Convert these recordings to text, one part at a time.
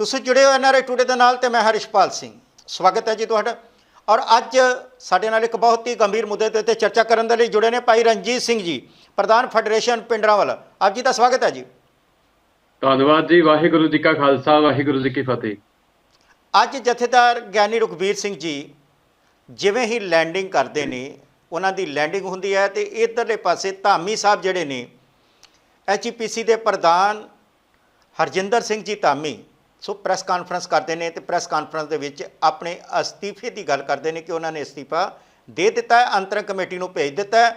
ਤੁਸੀਂ ਜੁੜੇ ਹੋ ਐਨਆਰਆਈ ਟੂਡੇ ਦੇ ਨਾਲ ਤੇ ਮੈਂ ਹਰਿਸ਼ਪਾਲ ਸਿੰਘ। ਸਵਾਗਤ ਹੈ ਜੀ ਤੁਹਾਡਾ। ਔਰ ਅੱਜ ਸਾਡੇ ਨਾਲ ਇੱਕ ਬਹੁਤ ਹੀ ਗੰਭੀਰ ਮੁੱਦੇ ਦੇ ਉੱਤੇ ਚਰਚਾ ਕਰਨ ਦੇ ਲਈ ਜੁੜੇ ਨੇ ਭਾਈ ਰਣਜੀਤ ਸਿੰਘ ਜੀ ਪ੍ਰਧਾਨ ਫੈਡਰੇਸ਼ਨ ਪਿੰਡਰਾਂਵਾਲਾ ਆਪ ਜੀ ਦਾ ਸਵਾਗਤ ਹੈ ਜੀ। ਧੰਨਵਾਦ ਜੀ ਵਾਹਿਗੁਰੂ ਜੀ ਕਾ ਖਾਲਸਾ ਵਾਹਿਗੁਰੂ ਜੀ ਕੀ ਫਤਿਹ। ਅੱਜ ਜਥੇਦਾਰ ਗਿਆਨੀ ਰੁਖਬੀਰ ਸਿੰਘ ਜੀ ਜਿਵੇਂ ਹੀ ਲੈਂਡਿੰਗ ਕਰਦੇ ਨੇ ਉਹਨਾਂ ਦੀ ਲੈਂਡਿੰਗ ਹੁੰਦੀ ਹੈ ਤੇ ਇਧਰਲੇ ਪਾਸੇ ਧਾਮੀ ਸਾਹਿਬ ਜਿਹੜੇ ਨੇ ਐਚਪੀਸੀ ਦੇ ਪ੍ਰਧਾਨ ਹਰਜਿੰਦਰ ਸਿੰਘ ਜੀ ਧਾਮੀ ਸੋ ਪ੍ਰੈਸ ਕਾਨਫਰੰਸ ਕਰਦੇ ਨੇ ਤੇ ਪ੍ਰੈਸ ਕਾਨਫਰੰਸ ਦੇ ਵਿੱਚ ਆਪਣੇ ਅਸਤੀਫੇ ਦੀ ਗੱਲ ਕਰਦੇ ਨੇ ਕਿ ਉਹਨਾਂ ਨੇ ਅਸਤੀਫਾ ਦੇ ਦਿੱਤਾ ਹੈ ਅੰਤਰਿਮ ਕਮੇਟੀ ਨੂੰ ਭੇਜ ਦਿੱਤਾ ਹੈ।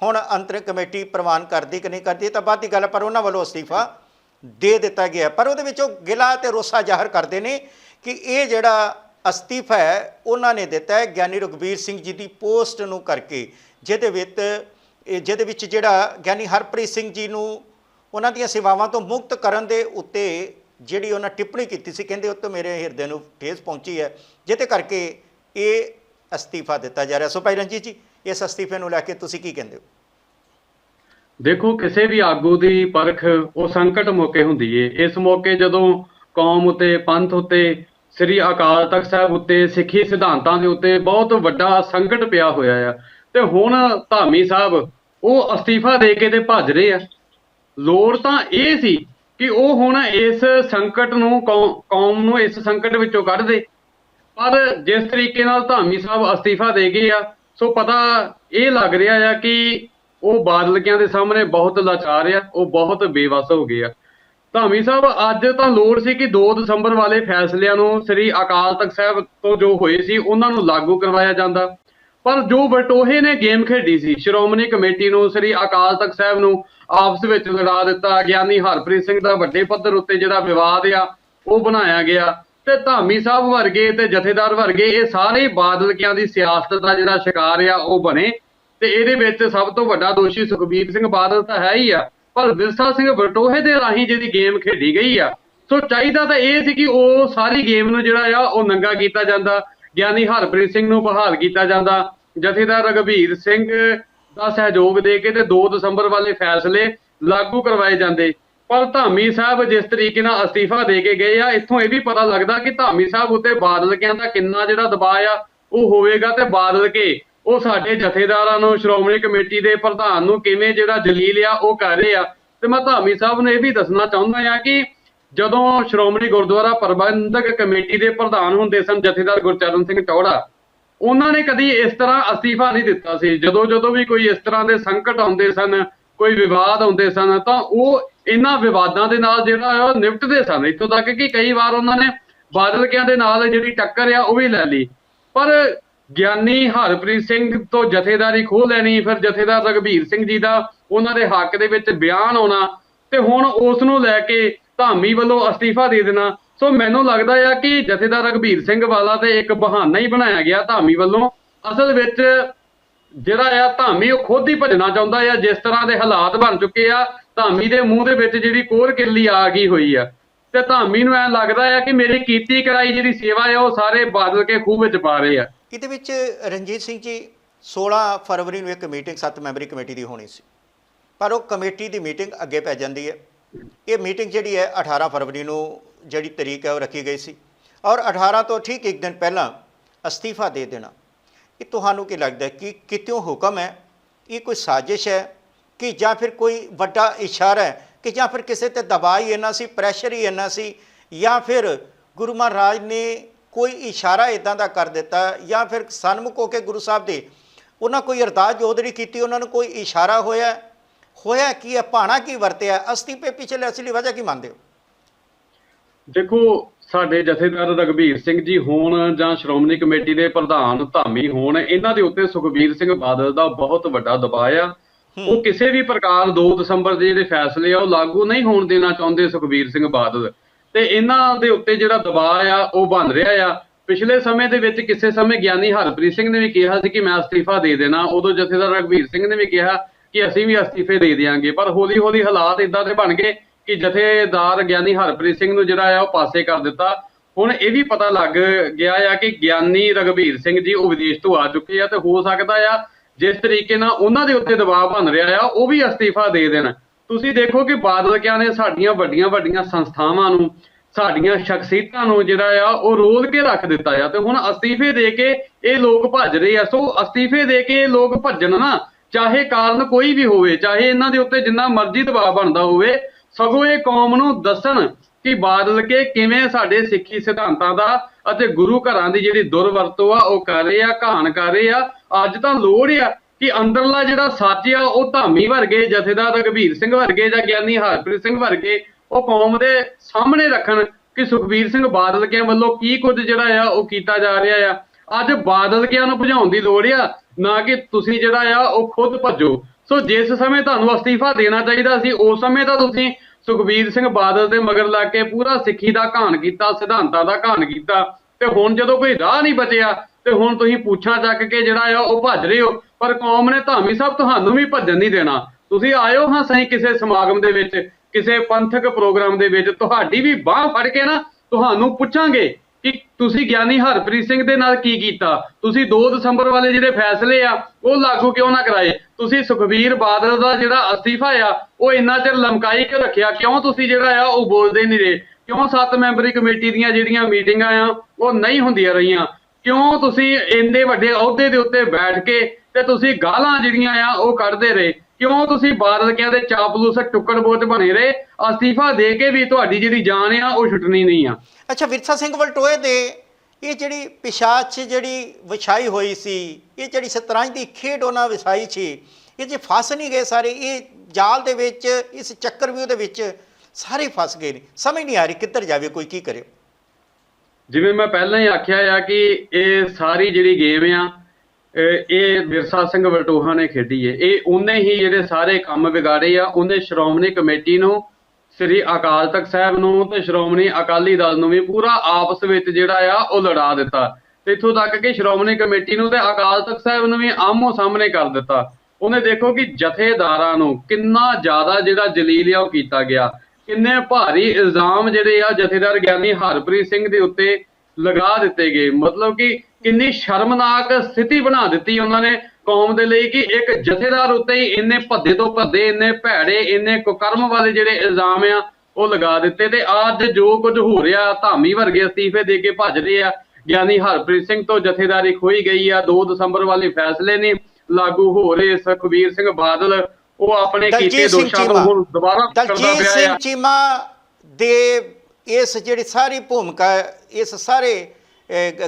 ਹੁਣ ਅੰਤਰਿਮ ਕਮੇਟੀ ਪ੍ਰਵਾਨ ਕਰਦੀ ਕਿ ਨਹੀਂ ਕਰਦੀ ਤਾਂ ਬਾਅਦ ਦੀ ਗੱਲ ਹੈ, ਪਰ ਉਹਨਾਂ ਵੱਲੋਂ ਅਸਤੀਫਾ ਦੇ ਦਿੱਤਾ ਗਿਆ ਪਰ ਉਹਦੇ ਵਿੱਚ ਉਹ ਗਿਲਾ ਤੇ ਰੋਸਾ ਜ਼ਾਹਰ ਕਰਦੇ ਨੇ ਕਿ ਇਹ ਜਿਹੜਾ ਅਸਤੀਫਾ ਹੈ ਉਹਨਾਂ ਨੇ ਦਿੱਤਾ ਹੈ। ਗਿਆਨੀ ਰਘਬੀਰ ਸਿੰਘ ਜੀ ਦੀ ਪੋਸਟ ਨੂੰ ਕਰਕੇ ਜਿਹਦੇ ਵਿੱਚ ਇਹ ਜਿਹਦੇ ਵਿੱਚ ਜਿਹੜਾ ਗਿਆਨੀ ਹਰਪ੍ਰੀਤ ਸਿੰਘ ਜੀ ਨੂੰ ਉਹਨਾਂ ਦੀਆਂ ਸੇਵਾਵਾਂ ਤੋਂ ਮੁਕਤ ਕਰਨ ਦੇ ਉੱਤੇ ਜਿਹੜੀ ਉਹਨਾਂ ਟਿੱਪਣੀ ਕੀਤੀ ਸੀ, ਕਹਿੰਦੇ ਉੱਤੇ ਮੇਰੇ ਹਿਰਦੇ ਨੂੰ ਠੇਸ ਪਹੁੰਚੀ ਹੈ, ਜਿਹਦੇ ਕਰਕੇ ਇਹ ਅਸਤੀਫਾ ਦਿੱਤਾ ਜਾ ਰਿਹਾ। ਸੋ ਭਾਈ ਰਣਜੀਤ ਜੀ, ਇਸ ਅਸਤੀਫੇ ਨੂੰ ਲੈ ਕੇ ਤੁਸੀਂ ਕੀ ਕਹਿੰਦੇ ਹੋ? ਦੇਖੋ, ਕਿਸੇ ਵੀ ਆਗੂ ਦੀ ਪਰਖ ਉਹ ਸੰਕਟ ਮੌਕੇ ਹੁੰਦੀ ਏ। ਇਸ ਮੌਕੇ ਜਦੋਂ ਕੌਮ ਉਤੇ, ਪੰਥ ਉਤੇ, ਸ੍ਰੀ ਅਕਾਲ ਤਖਤ ਸਾਹਿਬ ਉਤੇ, ਸਿੱਖੀ ਸਿਧਾਂਤਾਂ ਦੇ ਉੱਤੇ ਬਹੁਤ ਵੱਡਾ ਸੰਕਟ ਪਿਆ ਹੋਇਆ ਆ, ਤੇ ਹੁਣ ਧਾਮੀ ਸਾਹਿਬ ਉਹ ਅਸਤੀਫਾ ਦੇ ਕੇ ਤੇ ਭੱਜ ਰਹੇ ਆ। ਲੋੜ ਤਾਂ ਇਹ ਸੀ ਕਿ ਉਹ ਹੁਣ ਇਸ ਸੰਕਟ ਨੂੰ ਕੌ- ਕੌਮ ਨੂੰ ਇਸ ਸੰਕਟ ਵਿੱਚੋਂ ਕੱਢ ਦੇ। ਪਰ ਜਿਸ ਤਰੀਕੇ ਨਾਲ ਧਾਮੀ ਸਾਹਿਬ ਅਸਤੀਫਾ ਦੇ ਗਏ ਆ, ਸੋ ਪਤਾ ਇਹ ਲੱਗ ਰਿਹਾ ਆ ਕਿ ਉਹ ਬਾਦਲਕਿਆਂ ਦੇ ਸਾਹਮਣੇ ਬਹੁਤ ਲਾਚਾਰ ਆ, ਉਹ ਬਹੁਤ ਬੇਵਸ ਹੋ ਗਏ ਆ। ਧਾਮੀ ਸਾਹਿਬ, ਅੱਜ ਤਾਂ ਲੋੜ ਸੀ ਕਿ 2 ਦਸੰਬਰ ਵਾਲੇ ਫੈਸਲਿਆਂ ਨੂੰ ਸ੍ਰੀ ਅਕਾਲ ਤਖਤ ਸਾਹਿਬ ਤੋਂ ਜੋ ਹੋਏ ਸੀ, ਉਹਨਾਂ ਨੂੰ ਲਾਗੂ ਕਰਵਾਇਆ ਜਾਂਦਾ। ਪਰ ਜੋ ਬਟੋਹੇ ਨੇ ਗੇਮ ਖੇਡੀ ਸੀ, ਸ਼੍ਰੋਮਣੀ ਕਮੇਟੀ ਨੂੰ, ਸ੍ਰੀ ਅਕਾਲ ਤਖਤ ਸਾਹਿਬ ਨੂੰ ਆਪਸ ਵਿੱਚ ਲੜਾ ਦਿੱਤਾ। ਗਿਆਨੀ ਹਰਪ੍ਰੀਤ ਸਿੰਘ ਦਾ ਵੱਡੇ ਪੱਧਰ ਉੱਤੇ ਜਿਹੜਾ ਵਿਵਾਦ ਆ, ਉਹ ਬਣਾਇਆ ਗਿਆ। ਤੇ ਧਾਮੀ ਸਾਹਿਬ ਵਰਗੇ ਤੇ ਜਥੇਦਾਰ ਵਰਗੇ ਇਹ ਸਾਰੇ ਬਾਦਲਕਿਆਂ ਦੀ ਸਿਆਸਤ ਦਾ ਜਿਹੜਾ ਸ਼ਿਕਾਰ ਆ, ਉਹ ਬਣੇ। ਤੇ ਇਹਦੇ ਵਿੱਚ ਸਭ ਤੋਂ ਵੱਡਾ ਦੋਸ਼ੀ ਸੁਖਬੀਰ ਸਿੰਘ ਬਾਦਲ ਤਾਂ ਹੈ ਹੀ ਆ। ਪਰ ਵਿਰਸਾ ਸਿੰਘ ਵਟੋਹੇ ਦੇ ਰਾਹੀਂ ਜਿਹੜੀ ਗੇਮ ਖੇਡੀ ਗਈ ਆ, ਸੋ ਚਾਹੀਦਾ ਤਾਂ ਇਹ ਸੀ ਕਿ ਉਹ ਸਾਰੀ ਗੇਮ ਨੂੰ ਜਿਹੜਾ ਆ, ਉਹ ਨੰਗਾ ਕੀਤਾ ਜਾਂਦਾ। ਗਿਆਨੀ ਹਰਪ੍ਰੀਤ ਸਿੰਘ ਨੂੰ ਬਹਾਲ ਕੀਤਾ ਜਾਂਦਾ। ਜਥੇਦਾਰ ਰਗਵੀਰ ਸਿੰਘ ਦਾ ਸਹਿਯੋਗ ਦੇ ਕੇ ਤੇ 2 ਦਸੰਬਰ ਵਾਲੇ ਫੈਸਲੇ ਲਾਗੂ ਕਰਵਾਏ ਜਾਂਦੇ। ਪਰ ਧਾਮੀ ਸਾਹਿਬ ਜਿਸ ਤਰੀਕੇ ਨਾਲ ਅਸਤੀਫਾ ਦੇ ਕੇ ਗਏ ਆ, ਇੱਥੋਂ ਇਹ ਵੀ ਪਤਾ ਲੱਗਦਾ ਕਿ ਧਾਮੀ ਸਾਹਿਬ ਉੱਤੇ ਬਾਦਲ ਕਿਆਂ ਦਾ ਕਿੰਨਾ ਜਿਹੜਾ ਦਬਾਅ ਆ, ਉਹ ਹੋਵੇਗਾ ਤੇ ਬਾਦਲ ਕੇ ਉਹ ਸਾਡੇ ਜਥੇਦਾਰਾਂ ਨੂੰ, ਸ਼੍ਰੋਮਣੀ ਕਮੇਟੀ ਦੇ ਪ੍ਰਧਾਨ ਨੂੰ ਕਿਵੇਂ ਜਿਹੜਾ ਜਲੀਲ ਆ, ਉਹ ਕਰ ਰਹੇ ਆ। ਤੇ ਮੈਂ ਧਾਮੀ ਸਾਹਿਬ ਨੂੰ ਇਹ ਵੀ ਦੱਸਣਾ ਚਾਹੁੰਦਾ ਆ ਕਿ ਜਦੋਂ ਸ਼੍ਰੋਮਣੀ ਗੁਰਦੁਆਰਾ ਪ੍ਰਬੰਧਕ ਕਮੇਟੀ ਦੇ ਪ੍ਰਧਾਨ ਹੁੰਦੇ ਸਨ, ਜਥੇਦਾਰ ਗੁਰਚਰਨ ਸਿੰਘ ਚੌੜਾ ਉਹਨਾਂ ਨੇ ਕਦੀ ਇਸ ਤਰ੍ਹਾਂ ਅਸਤੀਫਾ ਨਹੀਂ ਦਿੱਤਾ ਸੀ। ਜਦੋਂ ਜਦੋਂ ਵੀ ਕੋਈ ਇਸ ਤਰ੍ਹਾਂ ਦੇ ਸੰਕਟ ਆਉਂਦੇ ਸਨ, ਕੋਈ ਵਿਵਾਦ ਆਉਂਦੇ ਸਨ, ਤਾਂ ਉਹ ਇਹਨਾਂ ਵਿਵਾਦਾਂ ਦੇ ਨਾਲ ਜਿਹੜਾ ਆ ਉਹ ਨਿਪਟਦੇ ਸਨ। ਇੱਥੋਂ ਤੱਕ ਕਿ ਕਈ ਵਾਰ ਉਹਨਾਂ ਨੇ ਬਾਦਲਕਿਆਂ ਦੇ ਨਾਲ ਜਿਹੜੀ ਟੱਕਰ ਆ, ਉਹ ਵੀ ਲੈ ਲਈ। ਪਰ ਗਿਆਨੀ ਹਰਪ੍ਰੀਤ ਸਿੰਘ ਤੋਂ ਜਥੇਦਾਰੀ ਖੋਹ ਲੈਣੀ, ਫਿਰ ਜਥੇਦਾਰ ਰਗਵੀਰ ਸਿੰਘ ਜੀ ਦਾ ਉਹਨਾਂ ਦੇ ਹੱਕ ਦੇ ਵਿੱਚ ਬਿਆਨ ਆਉਣਾ, ਤੇ ਹੁਣ ਉਸ ਨੂੰ ਲੈ ਕੇ ਧਾਮੀ ਵੱਲੋਂ ਅਸਤੀਫਾ ਦੇ ਦੇਣਾ ਸੋ ਮੈਨੂੰ ਲੱਗਦਾ ਆ ਕਿ ਜਥੇਦਾਰ ਰਗਵੀਰ ਸਿੰਘ ਵਾਲਾ ਤੇ ਇੱਕ ਬਹਾਨਾ ਹੀ ਬਣਾਇਆ ਗਿਆ ਧਾਮੀ ਵੱਲੋਂ। ਅਸਲ ਵਿੱਚ ਜਿਹੜਾ ਆ ਧਾਮੀ ਉਹ ਖੁਦ ਹੀ ਭੱਜਣਾ ਚਾਹੁੰਦਾ ਆ, ਜਿਸ ਤਰ੍ਹਾਂ ਦੇ ਹਾਲਾਤ ਬਣ ਚੁੱਕੇ ਆ, ਧਾਮੀ ਦੇ ਮੂੰਹ ਦੇ ਵਿੱਚ ਜਿਹੜੀ ਕੋਰ ਕਿੱਲੀ ਆ ਗਈ ਹੋਈ ਆ। ਤੇ ਧਾਮੀ ਨੂੰ ਐ ਲੱਗਦਾ ਆ ਕਿ ਮੇਰੀ ਕੀਤੀ ਕਰਾਈ ਜਿਹੜੀ ਸੇਵਾ ਆ, ਉਹ ਸਾਰੇ ਬਾਦਲ ਕੇ ਖੂਹ ਵਿੱਚ ਪਾ ਰਹੇ ਆ। ਇਹਦੇ ਵਿੱਚ ਰਣਜੀਤ ਸਿੰਘ ਜੀ 16 ਫਰਵਰੀ ਨੂੰ ਇੱਕ ਮੀਟਿੰਗ ਸੱਤ ਮੈਂਬਰੀ ਕਮੇਟੀ ਦੀ ਹੋਣੀ ਸੀ। ਪਰ ਉਹ ਕਮੇਟੀ ਦੀ ਮੀਟਿੰਗ ਅੱਗੇ ਪੈ ਜਾਂਦੀ ਹੈ ਇਹ ਮੀਟਿੰਗ ਜਿਹੜੀ ਹੈ 18 ਫਰਵਰੀ ਨੂੰ ਜਿਹੜੀ ਤਰੀਕ ਹੈ ਉਹ ਰੱਖੀ ਗਈ ਸੀ। ਔਰ 18 ਤੋਂ ਠੀਕ ਇੱਕ ਦਿਨ ਪਹਿਲਾਂ ਅਸਤੀਫਾ ਦੇ ਦੇਣਾ। ਇਹ ਤੁਹਾਨੂੰ ਕੀ ਲੱਗਦਾ ਕਿ ਕਿਤਿਓਂ ਹੁਕਮ ਹੈ? ਇਹ ਕੋਈ ਸਾਜ਼ਿਸ਼ ਹੈ ਕਿ ਜਾਂ ਫਿਰ ਕੋਈ ਵੱਡਾ ਇਸ਼ਾਰਾ ਹੈ ਕਿ ਜਾਂ ਫਿਰ ਕਿਸੇ ਤੇ ਦਬਾਅ ਹੀ ਇੰਨਾ ਸੀ ਪ੍ਰੈਸ਼ਰ ਹੀ ਇੰਨਾ ਸੀ, ਜਾਂ ਫਿਰ ਗੁਰੂ ਮਹਾਰਾਜ ਨੇ ਕੋਈ ਇਸ਼ਾਰਾ ਇਦਾਂ ਦਾ ਕਰ ਦਿੱਤਾ ਜਾਂ ਫਿਰ ਸਨਮੁਖ ਹੋ ਕੇ ਗੁਰੂ ਸਾਹਿਬ ਦੇ ਉਹਨਾਂ ਕੋਈ ਅਰਦਾਸ ਜੋਦਰੀ ਕੀਤੀ, ਉਹਨਾਂ ਨੂੰ ਕੋਈ ਇਸ਼ਾਰਾ ਹੋਇਆ? ਹੋਇਆ ਕੀ ਹੈ? ਭਾਣਾ ਕੀ ਵਰਤਿਆ? ਅਸਤੀਫੇ ਪਿਛਲੇ ਅਸਲੀ ਵਜ੍ਹਾ ਕੀ ਮੰਨਦੇ ਹੋ? ਦੇਖੋ ਸਾਡੇ ਜਥੇਦਾਰ ਰਗਵੀਰ ਸਿੰਘ ਜੀ ਹੋਣ ਜਾਂ ਸ਼੍ਰੋਮਣੀ ਕਮੇਟੀ ਦੇ ਪ੍ਰਧਾਨ ਧਾਮੀ ਹੋਣ ਇਹਨਾਂ ਦੇ ਉੱਤੇ ਸੁਖਬੀਰ ਸਿੰਘ ਬਾਦਲ ਦਾ ਬਹੁਤ ਵੱਡਾ ਦਬਾਅ ਆ। ਉਹ ਕਿਸੇ ਵੀ ਪ੍ਰਕਾਰ 2 ਦਸੰਬਰ ਦੇ ਜਿਹੜੇ ਫੈਸਲੇ ਆ ਉਹ ਲਾਗੂ ਨਹੀਂ ਹੋਣ ਦੇਣਾ ਚਾਹੁੰਦੇ ਸੁਖਬੀਰ ਸਿੰਘ ਬਾਦਲ। ਤੇ ਇਹਨਾਂ ਦੇ ਉੱਤੇ ਜਿਹੜਾ ਦਬਾਅ ਆ ਉਹ ਬਣ ਰਿਹਾ ਆ। ਪਿਛਲੇ ਸਮੇਂ ਦੇ ਵਿੱਚ ਕਿਸੇ ਸਮੇਂ ਗਿਆਨੀ ਹਰਪ੍ਰੀਤ ਸਿੰਘ ਨੇ ਵੀ ਕਿਹਾ ਸੀ ਕਿ ਮੈਂ ਅਸਤੀਫਾ ਦੇ ਦੇਣਾ। ਉਦੋਂ ਜਥੇਦਾਰ ਰਗਵੀਰ ਸਿੰਘ ਨੇ ਵੀ ਕਿਹਾ ਕਿ ਅਸੀਂ ਵੀ ਅਸਤੀਫੇ ਦੇ ਦੇਵਾਂਗੇ ਪਰ ਹੌਲੀ ਹੌਲੀ ਹਾਲਾਤ ਇਦਾਂ ਦੇ ਬਣ ਗਏ ਕਿ ਜਥੇਦਾਰ ਗਿਆਨੀ ਹਰਪ੍ਰੀਤ ਸਿੰਘ ਨੂੰ ਜਿਹੜਾ ਆ ਉਹ ਪਾਸੇ ਕਰ ਦਿੱਤਾ। ਹੁਣ ਇਹ ਵੀ ਪਤਾ ਲੱਗ ਗਿਆ ਆ ਕਿ ਗਿਆਨੀ ਰਗਵੀਰ ਸਿੰਘ ਜੀ ਉਹ ਵਿਦੇਸ਼ ਤੋਂ ਆ ਚੁੱਕੇ ਆ ਤੇ ਹੋ ਸਕਦਾ ਆ ਜਿਸ ਤਰੀਕੇ ਨਾਲ ਉਹਨਾਂ ਦੇ ਉੱਤੇ ਦਬਾਅ ਬਣ ਰਿਹਾ ਆ, ਉਹ ਵੀ ਅਸਤੀਫਾ ਦੇ ਦੇਣ। ਤੁਸੀਂ ਦੇਖੋ ਕਿ ਬਾਦਲ ਕਿਆ ਨੇ ਸਾਡੀਆਂ ਵੱਡੀਆਂ ਵੱਡੀਆਂ ਸੰਸਥਾਵਾਂ ਨੂੰ, ਸਾਡੀਆਂ ਸ਼ਖਸੀਅਤਾਂ ਨੂੰ ਜਿਹੜਾ ਆ, ਉਹ ਰੋਲ ਕੇ ਰੱਖ ਦਿੱਤਾ ਆ ਤੇ ਹੁਣ ਅਸਤੀਫੇ ਦੇ ਕੇ ਇਹ ਲੋਕ ਭੱਜ ਰਹੇ ਆ। ਸੋ ਅਸਤੀਫੇ ਦੇ ਕੇ ਇਹ ਲੋਕ ਭੱਜਣ ਨਾ, ਚਾਹੇ ਕਾਰਨ ਕੋਈ ਵੀ ਹੋਵੇ, ਚਾਹੇ ਇਹਨਾਂ ਦੇ ਉੱਤੇ ਜਿੰਨਾ ਮਰਜ਼ੀ ਦਬਾਅ ਬਣਦਾ ਹੋਵੇ ਸਗੋਂ ਇਹ ਕੌਮ ਨੂੰ ਦੱਸਣ ਕਿ ਬਾਦਲ ਕੇ ਕਿਵੇਂ ਸਾਡੇ ਸਿੱਖੀ ਸਿਧਾਂਤਾਂ ਦਾ ਅਤੇ ਗੁਰੂ ਘਰਾਂ ਦੀ ਜਿਹੜੀ ਦੁਰਵਰਤੋਂ ਆ, ਉਹ ਕਰ ਰਹੇ ਆ ਕਹਾਣ ਕਰ ਰਹੇ ਆ। ਅੱਜ ਤਾਂ ਲੋੜ ਆ ਕਿ ਅੰਦਰਲਾ ਜਿਹੜਾ ਸੱਚ ਆ, ਉਹ ਧਾਮੀ ਵਰਗੇ, ਜਥੇਦਾਰ ਰਘਬੀਰ ਸਿੰਘ ਵਰਗੇ ਜਾਂ ਗਿਆਨੀ ਹਰਪ੍ਰੀਤ ਸਿੰਘ ਵਰਗੇ, ਉਹ ਕੌਮ ਦੇ ਸਾਹਮਣੇ ਰੱਖਣ ਕਿ ਸੁਖਬੀਰ ਸਿੰਘ ਬਾਦਲ ਕੇ ਵੱਲੋਂ ਕੀ ਕੁਝ ਜਿਹੜਾ ਆ, ਉਹ ਕੀਤਾ ਜਾ ਰਿਹਾ ਆ। ਅੱਜ ਬਾਦਲ ਕਿਆਂ ਨੂੰ ਭਜਾਉਣ ਦੀ ਲੋੜ ਆ, ਨਾ ਕਿ ਤੁਸੀਂ ਜਿਹੜਾ ਆ, ਉਹ ਖੁਦ ਭੱਜੋ। ਸੋ ਜਿਸ ਸਮੇਂ ਤੁਹਾਨੂੰ ਅਸਤੀਫਾ ਦੇਣਾ ਚਾਹੀਦਾ ਸੀ, ਉਸ ਸਮੇਂ ਤਾਂ ਤੁਸੀਂ ਸੁਖਬੀਰ ਸਿੰਘ ਬਾਦਲ ਦੇ ਮਗਰ ਲੱਗ ਕੇ ਪੂਰਾ ਸਿੱਖੀ ਦਾ ਘਾਣ ਕੀਤਾ, ਸਿਧਾਂਤਾਂ ਦਾ ਘਾਣ ਕੀਤਾ ਤੇ ਹੁਣ ਜਦੋਂ ਕੋਈ ਰਾਹ ਨਹੀਂ ਬਚਿਆ ਤੇ ਹੁਣ ਤੁਸੀਂ ਪੁੱਛਾਂ ਚੱਕ ਕੇ ਜਿਹੜਾ ਆ ਉਹ ਭੱਜ ਰਹੇ ਹੋ, ਪਰ ਕੌਮ ਨੇ ਧਾਮੀ ਸਾਹਿਬ ਤੁਹਾਨੂੰ ਵੀ ਭੱਜਣ ਨਹੀਂ ਦੇਣਾ। ਤੁਸੀਂ ਆਇਓ ਹਾਂ ਸਹੀ ਕਿਸੇ ਸਮਾਗਮ ਦੇ ਵਿੱਚ, ਕਿਸੇ ਪੰਥਕ ਪ੍ਰੋਗਰਾਮ ਦੇ ਵਿੱਚ, ਤੁਹਾਡੀ ਵੀ ਬਾਹ ਫੜ ਕੇ ਨਾ ਤੁਹਾਨੂੰ ਪੁੱਛਾਂਗੇ। ਕਿ ਤੁਸੀਂ ਗਿਆਨੀ ਹਰਪ੍ਰੀਤ ਸਿੰਘ ਦੇ ਨਾਲ ਕੀ ਕੀਤਾ? ਤੁਸੀਂ 2 ਦਸੰਬਰ ਵਾਲੇ ਜਿਹੜੇ ਫੈਸਲੇ ਆ, ਉਹ ਲਾਗੂ ਕਿਉਂ ਨਾ ਕਰਾਏ? ਤੁਸੀਂ ਸੁਖਬੀਰ ਬਾਦਲ ਦਾ ਜਿਹੜਾ ਅਸਤੀਫਾ ਆ, ਉਹ ਇੰਨਾ ਚਿਰ ਲਮਕਾਈ ਕਿਉਂ ਰੱਖਿਆ? ਕਿਉਂ ਤੁਸੀਂ ਜਿਹੜਾ ਆ, ਉਹ ਬੋਲਦੇ ਨਹੀਂ ਰਹੇ? ਕਿਉਂ ਸੱਤ ਮੈਂਬਰੀ ਕਮੇਟੀ ਦੀਆਂ ਜਿਹੜੀਆਂ ਮੀਟਿੰਗਾਂ ਆ, ਉਹ ਨਹੀਂ ਹੁੰਦੀਆਂ ਰਹੀਆਂ? ਕਿਉਂ ਤੁਸੀਂ ਇੰਨੇ ਵੱਡੇ ਅਹੁਦੇ ਦੇ ਉੱਤੇ ਬੈਠ ਕੇ ਤੇ ਤੁਸੀਂ ਗਾਲਾਂ ਜਿਹੜੀਆਂ ਆ, ਉਹ ਕੱਢਦੇ ਰਹੇ? ਕਿਉਂ ਤੁਸੀਂ ਬਾਦਲ ਕਿਆਂ ਦੇ ਚਾਪਲੂਸ ਟੁੱਕੜ ਬੋਚ ਬਣੇ ਰਹੇ? ਅਸਤੀਫਾ ਦੇ ਕੇ ਵੀ ਤੁਹਾਡੀ ਜਿਹੜੀ ਜਾਨ ਆ ਉਹ ਛੁੱਟਣੀ ਨਹੀਂ ਆ। ਅੱਛਾ ਵਿਰਸਾ ਸਿੰਘ ਵਲਟੋਏ ਦੇ ਇਹ ਜਿਹੜੀ ਪਿਸ਼ਾਚ ਜਿਹੜੀ ਵਿਛਾਈ ਹੋਈ ਸੀ ਇਹ ਜਿਹੜੀ ਸਤਰੰਜ ਦੀ ਖੇਡ ਉਹਨਾਂ ਵਿਛਾਈ ਸੀ ਇਹ ਜੇ ਫਸ ਨਹੀਂ ਗਏ ਸਾਰੇ। ਇਹ ਜਾਲ ਦੇ ਵਿੱਚ ਇਸ ਚੱਕਰਵਿਊਹ ਦੇ ਵਿੱਚ ਸਾਰੇ ਫਸ ਗਏ ਨੇ। ਸਮਝ ਨਹੀਂ ਆ ਰਹੀ ਕਿੱਧਰ ਜਾਵੇ ਕੋਈ ਕੀ ਕਰੇ। ਜਿਵੇਂ ਮੈਂ ਪਹਿਲਾਂ ਹੀ ਆਖਿਆ ਆ ਕਿ ਇਹ ਸਾਰੀ ਜਿਹੜੀ ਗੇਮ ਆ ਇਹ ਵਿਰਸਾ ਸਿੰਘ ਵਲਟੋਹਾ ਨੇ ਖੇਡੀ ਹੈ ਇਹ ਉਹਨੇ ਹੀ ਜਿਹੜੇ ਸਾਰੇ ਕੰਮ ਵਿਗਾੜੇ ਆ ਉਹਨੇ ਸ਼੍ਰੋਮਣੀ ਕਮੇਟੀ ਨੂੰ, ਸ੍ਰੀ ਅਕਾਲ ਤਖਤ ਸਾਹਿਬ ਨੂੰ ਤੇ ਸ਼੍ਰੋਮਣੀ ਅਕਾਲੀ ਦਲ ਨੂੰ ਵੀ ਪੂਰਾ ਆਪਸ ਵਿੱਚ ਜਿਹੜਾ ਆ, ਉਹ ਲੜਾ ਦਿੱਤਾ। ਤੇ ਇੱਥੋਂ ਤੱਕ ਕਿ ਸ਼੍ਰੋਮਣੀ ਕਮੇਟੀ ਨੂੰ ਤੇ ਅਕਾਲ ਤਖਤ ਸਾਹਿਬ ਨੂੰ ਵੀ ਆਮੋ ਸਾਹਮਣੇ ਕਰ ਦਿੱਤਾ। ਉਹਨੇ ਦੇਖੋ ਕਿ ਜਥੇਦਾਰਾਂ ਨੂੰ ਕਿੰਨਾ ਜ਼ਿਆਦਾ ਜਿਹੜਾ ਜਲੀਲ ਆ, ਉਹ ਕੀਤਾ ਗਿਆ। ਕਿੰਨੇ ਭਾਰੀ ਇਲਜ਼ਾਮ ਜਿਹੜੇ ਆ, ਜਥੇਦਾਰ ਗਿਆਨੀ ਹਰਪ੍ਰੀਤ ਸਿੰਘ ਦੇ ਉੱਤੇ ਲਗਾ ਦਿੱਤੇ ਗਏ। ਮਤਲਬ ਕਿ ਕਿੰਨੀ ਸ਼ਰਮਨਾਕ ਸਥਿਤੀ ਬਣਾ ਦਿੱਤੀ ਉਹਨਾਂ ਨੇ ਕੌਮ ਦੇ ਲਈ ਕਿ ਇੱਕ ਜਥੇਦਾਰ ਉੱਤੇ ਹੀ ਇੰਨੇ ਭੱਦੇ ਤੋਂ ਭੱਦੇ ਇੰਨੇ ਭੈੜੇ ਇੰਨੇ ਕੁਕਰਮ ਵਾਲੇ ਜਿਹੜੇ ਇਲਜ਼ਾਮ ਆ ਉਹ ਲਗਾ ਦਿੱਤੇ ਤੇ ਅੱਜ ਜੋ ਕੁਝ ਹੋ ਰਿਹਾ ਧਾਮੀ ਵਰਗੇ ਅਸਤੀਫੇ ਦੇ ਕੇ ਭੱਜ ਰਹੇ ਆ। ਗਿਆਨੀ ਹਰਪ੍ਰੀਤ ਸਿੰਘ ਤੋਂ ਜਥੇਦਾਰੀ ਖੋਈ ਗਈ ਆ 2 ਦਸੰਬਰ ਵਾਲੇ ਫੈਸਲੇ ਨੇ ਲਾਗੂ ਹੋ ਰਹੇ। ਸੁਖਬੀਰ ਸਿੰਘ ਬਾਦਲ ਉਹ ਆਪਣੇ ਕੀਤੇ ਦਲਜੀਤ ਸਿੰਘ ਦੋਸ਼ਾਂ ਨੂੰ ਹੁਣ ਦੁਬਾਰਾ ਕਰਦਾ ਦਲਜੀਤ ਪਿਆ ਸਿੰਘ ਆ। ਚੀਮਾ ਦੇ ਇਸ ਜਿਹੜੀ ਸਾਰੀ ਭੂਮਿਕਾ ਇਸ ਸਾਰੇ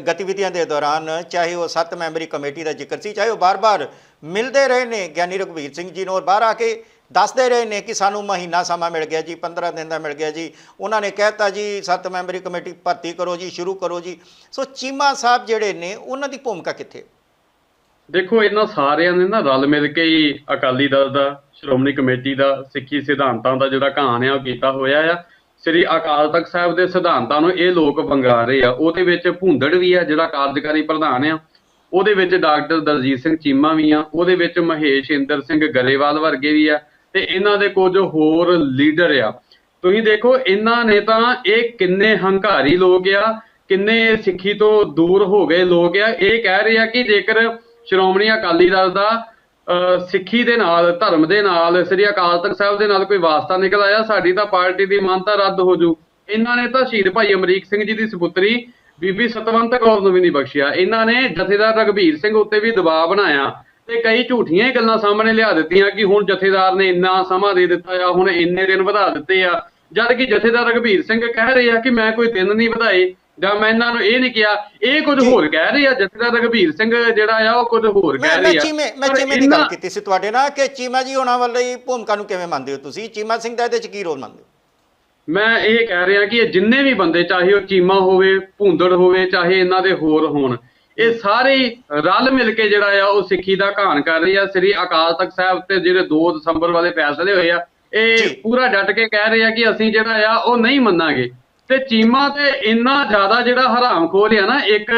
ਗਤੀਵਿਧੀਆਂ ਦੇ ਦੌਰਾਨ ਚਾਹੇ ਉਹ ਸੱਤ ਮੈਂਬਰੀ ਕਮੇਟੀ ਦਾ ਜ਼ਿਕਰ ਸੀ, ਚਾਹੇ ਉਹ ਬਾਰ-ਬਾਰ ਮਿਲਦੇ ਰਹੇ ਨੇ, ਗਿਆਨੀ ਰਘਵੀਰ ਸਿੰਘ ਜੀ ਨੂੰ ਔਰ ਬਾਹਰ ਆ ਕੇ ਦੱਸਦੇ ਰਹੇ ਨੇ ਕਿ ਸਾਨੂੰ ਮਹੀਨਾ ਸਮਾਂ ਮਿਲ ਗਿਆ ਜੀ 15 ਦਿਨ ਦਾ ਮਿਲ ਗਿਆ ਜੀ। ਉਹਨਾਂ ਨੇ ਕਹਿਤਾ ਜੀ, ਸੱਤ ਮੈਂਬਰੀ ਕਮੇਟੀ ਭਰਤੀ ਕਰੋ ਜੀ, ਸ਼ੁਰੂ ਕਰੋ ਜੀ। ਸੋ ਚੀਮਾ ਸਾਹਿਬ ਜਿਹੜੇ ਨੇ, ਉਹਨਾਂ ਦੀ ਭੂਮਿਕਾ ਕਿੱਥੇ? ਦੇਖੋ, ਇਹਨਾਂ ਸਾਰਿਆਂ ਨੇ ਨਾ ਰਲ ਮਿਲ ਕੇ ਹੀ ਅਕਾਲੀ ਦਲ ਦਾ, ਸ਼੍ਰੋਮਣੀ ਕਮੇਟੀ ਦਾ, ਸਿੱਖੀ ਸਿਧਾਂਤਾਂ ਦਾ ਜਿਹੜਾ ਕਹਾਣ ਆ, ਉਹ ਕੀਤਾ ਹੋਇਆ ਆ। ਸ੍ਰੀ ਅਕਾਲ ਤਖਤ ਸਾਹਿਬ ਦੇ ਸਿਧਾਂਤਾਂ ਨੂੰ ਇਹ ਲੋਕ ਵੰਗਾ ਰਹੇ ਆ। ਉਹਦੇ ਵਿੱਚ ਭੁੰਦੜ ਵੀ ਆ, ਜਿਹੜਾ ਕਾਰਜਕਾਰੀ ਪ੍ਰਧਾਨ ਆ। ਉਹਦੇ ਵਿੱਚ ਡਾਕਟਰ ਦਲਜੀਤ ਸਿੰਘ ਚੀਮਾ ਵੀ ਆ। ਉਹਦੇ ਵਿੱਚ ਮਹੇਸ਼ ਇੰਦਰ ਸਿੰਘ ਗਰੇਵਾਲ ਵਰਗੇ ਵੀ ਆ। ਤੇ ਇਹਨਾਂ ਦੇ ਕੁਝ ਹੋਰ ਲੀਡਰ ਆ। ਤੁਸੀਂ ਦੇਖੋ, ਇਹਨਾਂ ਨੇ ਤਾਂ ਇਹ ਕਿੰਨੇ ਹੰਕਾਰੀ ਲੋਕ ਆ, ਕਿੰਨੇ ਸਿੱਖੀ ਤੋਂ ਦੂਰ ਹੋ ਗਏ ਲੋਕ ਆ। ਇਹ ਕਹਿ ਰਹੇ ਆ ਕਿ ਜੇਕਰ ਸ਼੍ਰੋਮਣੀ ਅਕਾਲੀ ਦਲ ਦਾ ਸਿੱਖੀ ਦੇ ਨਾਲ, ਧਰਮ ਦੇ ਨਾਲ, ਸ੍ਰੀ ਅਕਾਲ ਤਖਤ ਸਾਹਿਬ ਦੇ ਨਾਲ ਕੋਈ ਵਾਸਤਾ ਨਿਕਲ ਆਇਆ? ਸਾਡੀ ਤਾਂ ਪਾਰਟੀ ਦੀ ਮਾਨਤਾ ਰੱਦ ਹੋ ਜੂ ਇਹਨਾਂ ਨੇ ਤਾਂ ਸ਼ਹੀਦ ਭਾਈ ਅਮਰੀਕ ਸਿੰਘ ਜੀ ਦੀ ਸੁਪੁੱਤਰੀ ਬੀਬੀ ਸਤਵੰਤ ਕੌਰ ਨੂੰ ਵੀ ਨਹੀਂ ਬਖਸ਼ਿਆ। ਇਹਨਾਂ ਨੇ ਜਥੇਦਾਰ ਰਘਬੀਰ ਸਿੰਘ ਉੱਤੇ ਵੀ ਦਬਾਅ ਬਣਾਇਆ ਤੇ ਕਈ ਝੂਠੀਆਂ ਗੱਲਾਂ ਸਾਹਮਣੇ ਲਿਆ ਦਿੱਤੀਆਂ ਕਿ ਹੁਣ ਜਥੇਦਾਰ ਨੇ ਇੰਨਾ ਸਮਾਂ ਦੇ ਦਿੱਤਾ ਆ, ਹੁਣ ਇੰਨੇ ਦਿਨ ਵਧਾ ਦਿੱਤੇ ਆ। ਜਦ ਕਿ ਜਥੇਦਾਰ ਰਘਬੀਰ ਸਿੰਘ ਕਹਿ ਰਹੇ ਆ ਕਿ ਮੈਂ ਕੋਈ ਦਿਨ ਨਹੀਂ ਵਧਾਏ। ਜਾਂ ਮੈਂ ਇਹਨਾਂ ਨੂੰ ਇਹ ਨਹੀਂ ਕਿਹਾ ਇਹ ਕੁਝ। ਹੋਰ ਕਹਿ ਰਹੇ ਆ ਜਥੇਦਾਰ ਰਘਬੀਰ ਸਿੰਘ ਜਿਹੜਾ ਆ ਉਹ ਕੁਝ ਹੋਰ ਮੈਂ ਕਹਿ ਮੈਂ ਰਹੇ ਆ। ਚੀਮੇ ਮੈਂ ਚੀਮੇ ਦੀ ਗੱਲ ਕੀਤੀ ਸੀ ਤੁਹਾਡੇ ਨਾਲ ਕਿ ਚੀਮਾ ਜੀ ਉਹਨਾਂ ਵਾਲੀ ਭੂਮਿਕਾ ਨੂੰ ਕਿਵੇਂ ਮੰਨਦੇ ਹੋ ਤੁਸੀਂ? ਚੀਮਾ ਸਿੰਘ ਦਾ ਇਹਦੇ ਚ ਕੀ ਰੋਲ ਮੰਨਦੇ ਹੋ? ਮੈਂ ਇਹ ਕਹਿ ਰਿਹਾ ਕਿ ਇਹ ਜਿੰਨੇ ਵੀ ਬੰਦੇ ਚਾਹੇ ਉਹ ਚੀਮਾ ਹੋਵੇ ਭੁੰਦੜ ਹੋਵੇ ਚਾਹੇ ਇਹਨਾਂ ਦੇ ਹੋਰ ਹੋਣ ਇਹ ਸਾਰੇ ਰਲ ਮਿਲ ਕੇ ਜਿਹੜਾ ਆ ਉਹ ਸਿੱਖੀ ਦਾ ਘਾਣ ਕਰ ਰਹੇ ਆ। ਸ੍ਰੀ ਅਕਾਲ ਤਖਤ ਸਾਹਿਬ ਤੇ ਜਿਹੜੇ 2 ਦਸੰਬਰ ਵਾਲੇ ਫੈਸਲੇ ਹੋਏ ਆ ਇਹ। ਪੂਰਾ ਡਟ ਕੇ ਕਹਿ ਰਹੇ ਆ ਕਿ ਅਸੀਂ ਜਿਹੜਾ ਆ ਉਹ ਨਹੀਂ ਮੰਨਾਂਗੇ। ਤੇ ਚੀਮਾ ਤੇ ਇੰਨਾ ਜ਼ਿਆਦਾ ਜਿਹੜਾ ਹਰਾਮ ਖੋਰ ਆ ਨਾ, ਇੱਕ